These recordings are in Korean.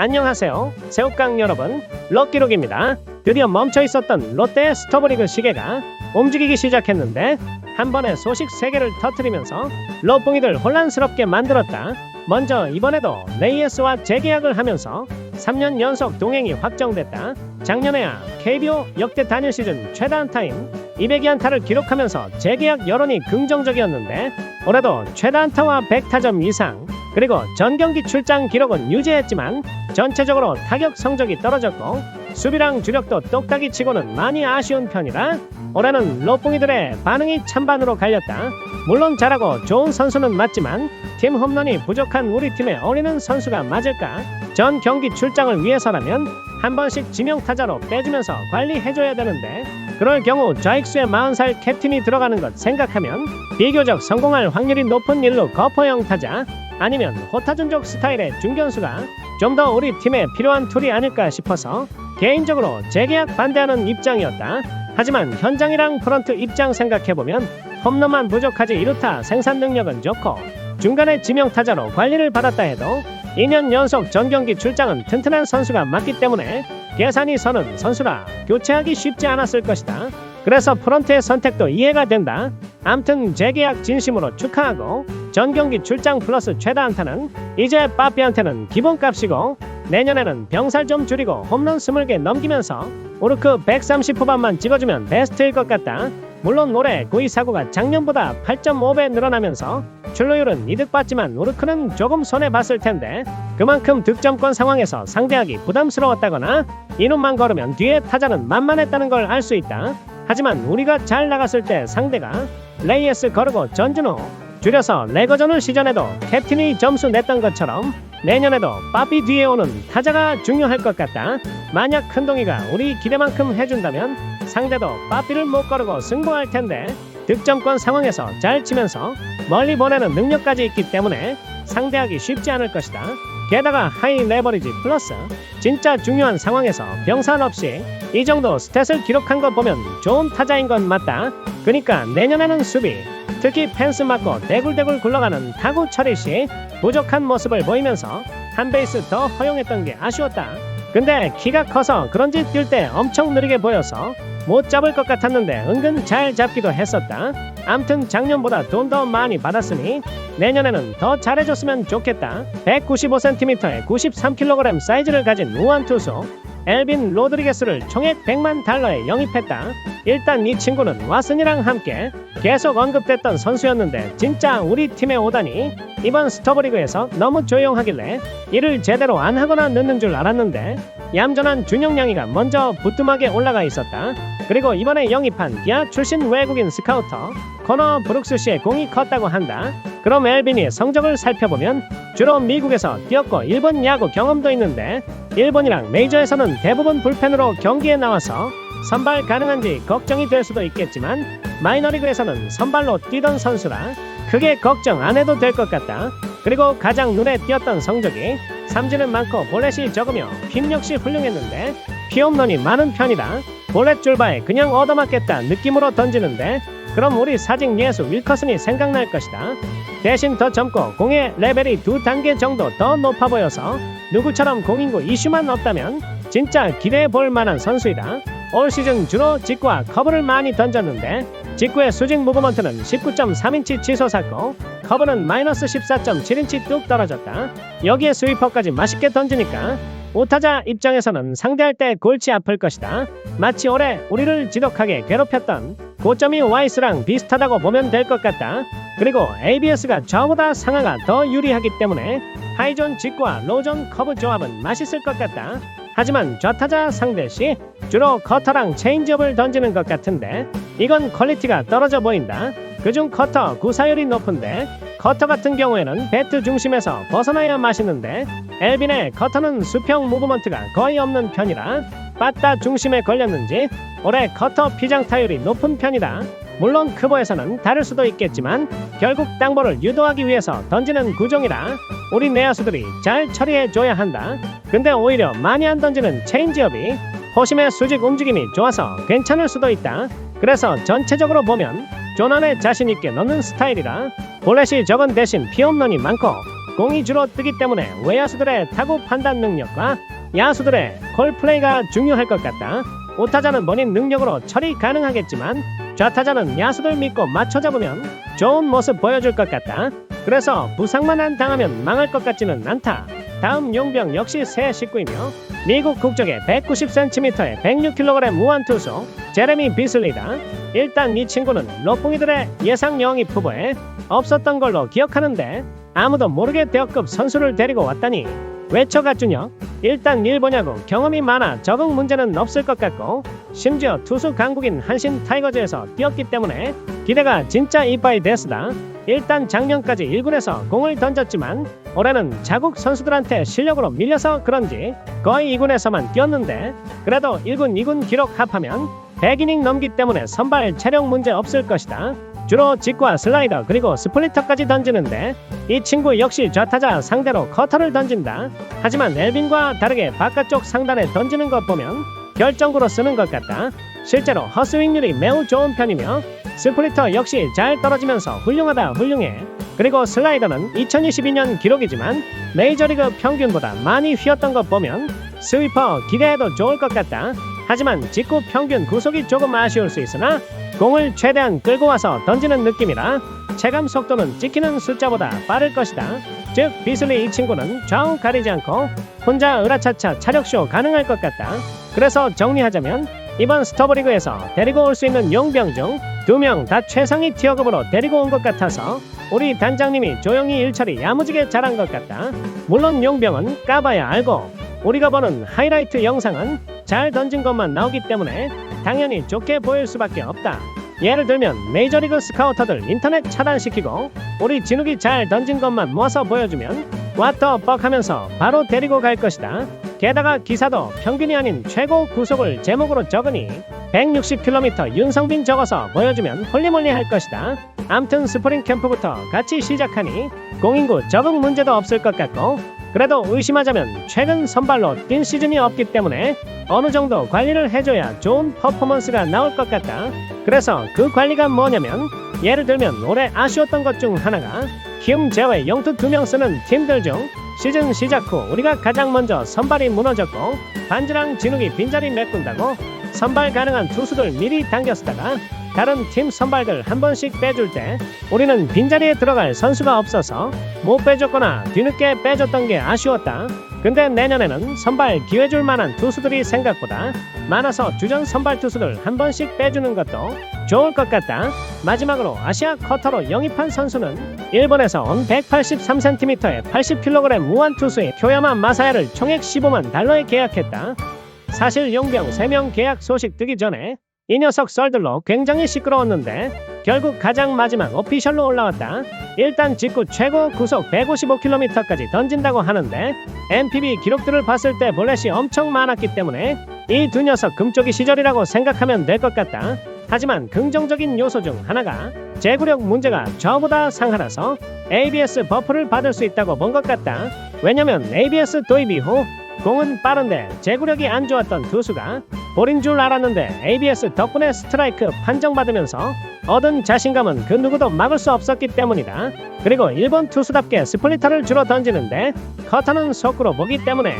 안녕하세요. 새우깡 여러분. 럭키록입니다. 드디어 멈춰 있었던 롯데의 스토브리그 시계가 움직이기 시작했는데 한 번에 소식 3개를 터트리면서 롯봉이들 혼란스럽게 만들었다. 먼저 이번에도 레이에스와 재계약을 하면서 3년 연속 동행이 확정됐다. 작년에야 KBO 역대 단일 시즌 최다 안타인 200위 안타를 기록하면서 재계약 여론이 긍정적이었는데 올해도 최다 안타와 100타점 이상 그리고 전 경기 출장 기록은 유지했지만 전체적으로 타격 성적이 떨어졌고 수비랑 주력도 똑딱이 치고는 많이 아쉬운 편이라 올해는 롯봉이들의 반응이 찬반으로 갈렸다. 물론 잘하고 좋은 선수는 맞지만 팀 홈런이 부족한 우리 팀에 어울리는 선수가 맞을까? 전 경기 출장을 위해서라면 한 번씩 지명 타자로 빼주면서 관리해줘야 되는데 그럴 경우 좌익수의 40살 캡틴이 들어가는 것 생각하면 비교적 성공할 확률이 높은 일로 거포형 타자 아니면 호타준족 스타일의 중견수가 좀 더 우리 팀에 필요한 툴이 아닐까 싶어서 개인적으로 재계약 반대하는 입장이었다. 하지만 현장이랑 프런트 입장 생각해보면 홈런만 부족하지 이렇다 생산 능력은 좋고 중간에 지명타자로 관리를 받았다 해도 2년 연속 전경기 출장은 튼튼한 선수가 맞기 때문에 계산이 서는 선수라 교체하기 쉽지 않았을 것이다. 그래서 프런트의 선택도 이해가 된다. 암튼 재계약 진심으로 축하하고 전 경기 출장 플러스 최다 안타는 이제 빠삐한테는 기본값이고 내년에는 병살 좀 줄이고 홈런 20개 넘기면서 오르크 130 후반만 찍어주면 베스트일 것 같다. 물론 올해 구위 사고가 작년보다 8.5배 늘어나면서 출루율은 이득받지만 오르크는 조금 손해봤을 텐데 그만큼 득점권 상황에서 상대하기 부담스러웠다거나 이놈만 걸으면 뒤에 타자는 만만했다는 걸 알 수 있다. 하지만 우리가 잘 나갔을 때 상대가 레이에스 거르고 전준호 줄여서 레거전을 시전에도 캡틴이 점수 냈던 것처럼 내년에도 빠삐 뒤에 오는 타자가 중요할 것 같다. 만약 큰동이가 우리 기대만큼 해준다면 상대도 빠삐를 못 거르고 승부할 텐데 득점권 상황에서 잘 치면서 멀리 보내는 능력까지 있기 때문에 상대하기 쉽지 않을 것이다. 게다가 하이 레버리지 플러스 진짜 중요한 상황에서 병산 없이 이 정도 스탯을 기록한 것 보면 좋은 타자인 건 맞다. 그니까 내년에는 수비 특히 펜스 맞고 대굴대굴 굴러가는 타구 처리 시 부족한 모습을 보이면서 한 베이스 더 허용했던 게 아쉬웠다. 근데 키가 커서 그런지 뛸 때 엄청 느리게 보여서 못 잡을 것 같았는데 은근 잘 잡기도 했었다. 암튼 작년보다 돈 더 많이 받았으니 내년에는 더 잘해줬으면 좋겠다. 195cm에 93kg 사이즈를 가진 우한 투수 엘빈 로드리게스를 총액 100만 달러에 영입했다. 일단 이 친구는 왓슨이랑 함께 계속 언급됐던 선수였는데 진짜 우리 팀에 오다니 이번 스토브리그에서 너무 조용하길래 일을 제대로 안 하거나 늦는 줄 알았는데 얌전한 준영양이가 먼저 부뚜막에 올라가 있었다. 그리고 이번에 영입한 기아 출신 외국인 스카우터 코너 브룩스 씨의 공이 컸다고 한다. 그럼 엘빈이 성적을 살펴보면 주로 미국에서 뛰었고 일본 야구 경험도 있는데 일본이랑 메이저에서는 대부분 불펜으로 경기에 나와서 선발 가능한지 걱정이 될 수도 있겠지만 마이너리그에서는 선발로 뛰던 선수라 크게 걱정 안 해도 될 것 같다. 그리고 가장 눈에 띄었던 성적이 삼진은 많고 볼넷이 적으며 힘 역시 훌륭했는데 피홈런이 많은 편이다. 볼넷 줄바에 그냥 얻어맞겠다 느낌으로 던지는데 그럼 우리 사직 예수 윌커슨이 생각날 것이다. 대신 더 젊고 공의 레벨이 두 단계 정도 더 높아 보여서 누구처럼 공인구 이슈만 없다면 진짜 기대해 볼 만한 선수이다. 올 시즌 주로 직구와 커브를 많이 던졌는데 직구의 수직 무브먼트는 19.3인치 치솟았고 커브는 마이너스 14.7인치 뚝 떨어졌다. 여기에 스위퍼까지 맛있게 던지니까 오타자 입장에서는 상대할 때 골치 아플 것이다. 마치 올해 우리를 지독하게 괴롭혔던 고점이 와이스랑 비슷하다고 보면 될 것 같다. 그리고 ABS가 저보다 상하가 더 유리하기 때문에 하이존 직구와 로존 커브 조합은 맛있을 것 같다. 하지만 좌타자 상대 시 주로 커터랑 체인지업을 던지는 것 같은데 이건 퀄리티가 떨어져 보인다. 그중 커터 구사율이 높은데 커터 같은 경우에는 배트 중심에서 벗어나야 맛있는데 엘빈의 커터는 수평 무브먼트가 거의 없는 편이라 빠따 중심에 걸렸는지 올해 커터 피장 타율이 높은 편이다. 물론 크보에서는 다를 수도 있겠지만 결국 땅볼을 유도하기 위해서 던지는 구종이라 우리 내야수들이 잘 처리해 줘야 한다. 근데 오히려 많이 안 던지는 체인지업이 호심의 수직 움직임이 좋아서 괜찮을 수도 있다. 그래서 전체적으로 보면 조난에 자신 있게 넣는 스타일이라 볼넷이 적은 대신 피홈런이 많고 공이 주로 뜨기 때문에 외야수들의 타구 판단 능력과 야수들의 콜플레이가 중요할 것 같다. 우타자는 본인 능력으로 처리 가능하겠지만 좌타자는 야수들 믿고 맞춰 잡으면 좋은 모습 보여줄 것 같다. 그래서 부상만 안 당하면 망할 것 같지는 않다. 다음 용병 역시 새 식구이며 미국 국적의 190cm의 106kg 무한 투수 제레미 비슬리다. 일단 이 친구는 로풍이들의 예상 영입 후보에 없었던 걸로 기억하는데 아무도 모르게 대역급 선수를 데리고 왔다니 외쳐갔주냐? 일단 일보냐고 경험이 많아 적응 문제는 없을 것 같고 심지어 투수 강국인 한신 타이거즈에서 뛰었기 때문에 기대가 진짜 이빠이 데스다. 일단 작년까지 1군에서 공을 던졌지만 올해는 자국 선수들한테 실력으로 밀려서 그런지 거의 2군에서만 뛰었는데 그래도 1군, 2군 기록 합하면 100이닝 넘기 때문에 선발 체력 문제 없을 것이다. 주로 직과 슬라이더 그리고 스플리터까지 던지는데 이 친구 역시 좌타자 상대로 커터를 던진다. 하지만 엘빈과 다르게 바깥쪽 상단에 던지는 것 보면 결정구로 쓰는 것 같다. 실제로 헛스윙률이 매우 좋은 편이며 스플리터 역시 잘 떨어지면서 훌륭하다 훌륭해. 그리고 슬라이더는 2022년 기록이지만 메이저리그 평균보다 많이 휘었던 것 보면 스위퍼 기대해도 좋을 것 같다. 하지만 직구 평균 구속이 조금 아쉬울 수 있으나 공을 최대한 끌고 와서 던지는 느낌이라 체감 속도는 찍히는 숫자보다 빠를 것이다. 즉 비슬리 이 친구는 좌우 가리지 않고 혼자 으라차차 차력쇼 가능할 것 같다. 그래서 정리하자면 이번 스토브리그에서 데리고 올 수 있는 용병 중 두 명 다 최상위 티어급으로 데리고 온 것 같아서 우리 단장님이 조용히 일처리 야무지게 잘한 것 같다. 물론 용병은 까봐야 알고 우리가 보는 하이라이트 영상은 잘 던진 것만 나오기 때문에 당연히 좋게 보일 수밖에 없다. 예를 들면 메이저리그 스카우터들 인터넷 차단시키고 우리 진욱이 잘 던진 것만 모아서 보여주면 왓더 뻑 하면서 바로 데리고 갈 것이다. 게다가 기사도 평균이 아닌 최고 구속을 제목으로 적으니 160km 윤성빈 적어서 보여주면 홀리몰리 할 것이다. 암튼 스프링 캠프부터 같이 시작하니 공인구 적응 문제도 없을 것 같고 그래도 의심하자면 최근 선발로 뛴 시즌이 없기 때문에 어느 정도 관리를 해줘야 좋은 퍼포먼스가 나올 것 같다. 그래서 그 관리가 뭐냐면 예를 들면 올해 아쉬웠던 것 중 하나가 키움 제외 영투 두 명 쓰는 팀들 중 시즌 시작 후 우리가 가장 먼저 선발이 무너졌고 반지랑 진욱이 빈자리 메꾼다고 선발 가능한 투수들 미리 당겼다가 다른 팀 선발들 한 번씩 빼줄 때 우리는 빈자리에 들어갈 선수가 없어서 못 빼줬거나 뒤늦게 빼줬던 게 아쉬웠다. 근데 내년에는 선발 기회 줄 만한 투수들이 생각보다 많아서 주전 선발 투수들 한 번씩 빼주는 것도 좋을 것 같다. 마지막으로 아시아 커터로 영입한 선수는 일본에서 온 183cm의 80kg 무한 투수의 교야마 마사야를 총액 15만 달러에 계약했다. 사실 용병 3명 계약 소식 뜨기 전에 이 녀석 썰들로 굉장히 시끄러웠는데 결국 가장 마지막 오피셜로 올라왔다. 일단 직구 최고 구속 155km까지 던진다고 하는데 MPB 기록들을 봤을 때 볼넷이 엄청 많았기 때문에 이 두 녀석 금쪽이 시절이라고 생각하면 될 것 같다. 하지만 긍정적인 요소 중 하나가 제구력 문제가 저보다 상하라서 ABS 버프를 받을 수 있다고 본 것 같다. 왜냐면 ABS 도입 이후 공은 빠른데 제구력이 안 좋았던 투수가 볼인 줄 알았는데 ABS 덕분에 스트라이크 판정받으면서 얻은 자신감은 그 누구도 막을 수 없었기 때문이다. 그리고 일본 투수답게 스플리터를 주로 던지는데 커터는 속구로 보기 때문에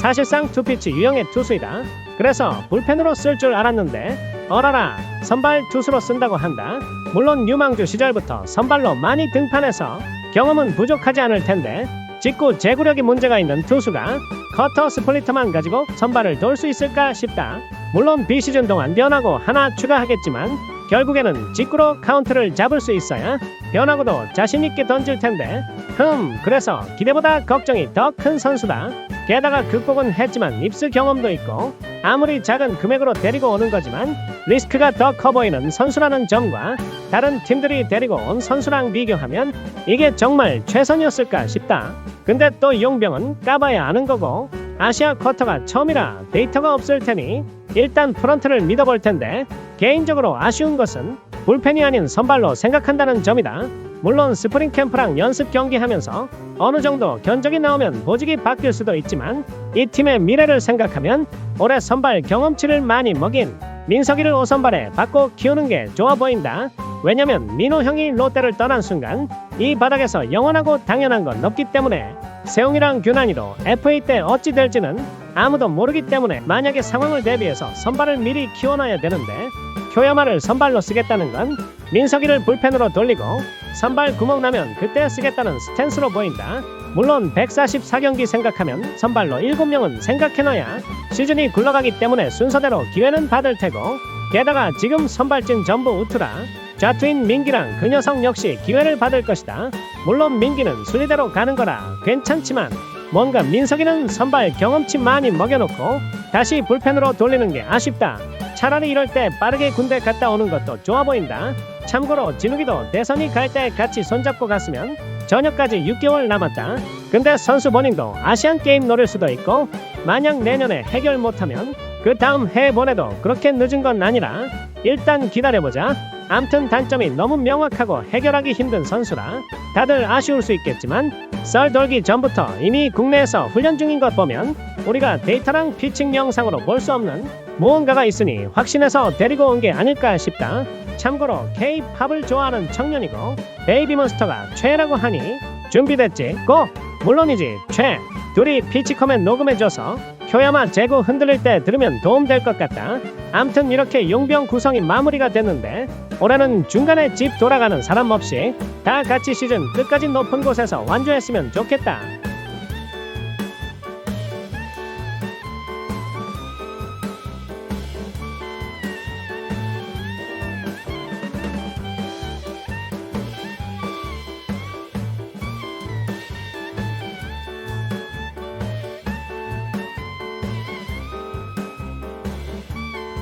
사실상 투피치 유형의 투수이다. 그래서 불펜으로 쓸 줄 알았는데 어라라 선발 투수로 쓴다고 한다. 물론 유망주 시절부터 선발로 많이 등판해서 경험은 부족하지 않을 텐데 직구 제구력이 문제가 있는 투수가 커터 스플리터만 가지고 선발을 돌 수 있을까 싶다. 물론 비시즌 동안 변화고 하나 추가하겠지만 결국에는 직구로 카운트를 잡을 수 있어야 변화고도 자신 있게 던질 텐데 흠 그래서 기대보다 걱정이 더 큰 선수다. 게다가 극복은 했지만 입스 경험도 있고 아무리 작은 금액으로 데리고 오는 거지만 리스크가 더 커 보이는 선수라는 점과 다른 팀들이 데리고 온 선수랑 비교하면 이게 정말 최선이었을까 싶다. 근데 또 용병은 까봐야 아는 거고 아시아 쿼터가 처음이라 데이터가 없을 테니 일단 프런트를 믿어볼 텐데 개인적으로 아쉬운 것은 불펜이 아닌 선발로 생각한다는 점이다. 물론 스프링 캠프랑 연습 경기하면서 어느 정도 견적이 나오면 보직이 바뀔 수도 있지만 이 팀의 미래를 생각하면 올해 선발 경험치를 많이 먹인 민석이를 5선발에 받고 키우는 게 좋아 보인다. 왜냐면 민호 형이 롯데를 떠난 순간 이 바닥에서 영원하고 당연한 건 없기 때문에 세웅이랑 규난이도 FA 때 어찌 될지는 아무도 모르기 때문에 만약에 상황을 대비해서 선발을 미리 키워놔야 되는데 교야마를 선발로 쓰겠다는 건 민석이를 불펜으로 돌리고 선발 구멍 나면 그때 쓰겠다는 스탠스로 보인다. 물론 144경기 생각하면 선발로 7명은 생각해놔야 시즌이 굴러가기 때문에 순서대로 기회는 받을 테고 게다가 지금 선발진 전부 우투라 자투인 민기랑 그 녀석 역시 기회를 받을 것이다. 물론 민기는 순위대로 가는 거라 괜찮지만 뭔가 민석이는 선발 경험치 많이 먹여놓고 다시 불펜으로 돌리는 게 아쉽다. 차라리 이럴 때 빠르게 군대 갔다 오는 것도 좋아 보인다. 참고로 진욱이도 대선이 갈 때 같이 손잡고 갔으면 저녁까지 6개월 남았다. 근데 선수 본인도 아시안 게임 노릴 수도 있고 만약 내년에 해결 못하면 그 다음 해 보내도 그렇게 늦은 건 아니라 일단 기다려보자. 암튼 단점이 너무 명확하고 해결하기 힘든 선수라 다들 아쉬울 수 있겠지만 썰 돌기 전부터 이미 국내에서 훈련 중인 것 보면 우리가 데이터랑 피칭 영상으로 볼 수 없는 무언가가 있으니 확신해서 데리고 온 게 아닐까 싶다. 참고로 K-팝을 좋아하는 청년이고 베이비몬스터가 최라고 하니 준비됐지? 고! 물론이지 최! 둘이 피치컴에 녹음해줘서 효야마 재고 흔들릴 때 들으면 도움될 것 같다. 암튼 이렇게 용병 구성이 마무리가 됐는데 올해는 중간에 집 돌아가는 사람 없이 다 같이 시즌 끝까지 높은 곳에서 완주했으면 좋겠다.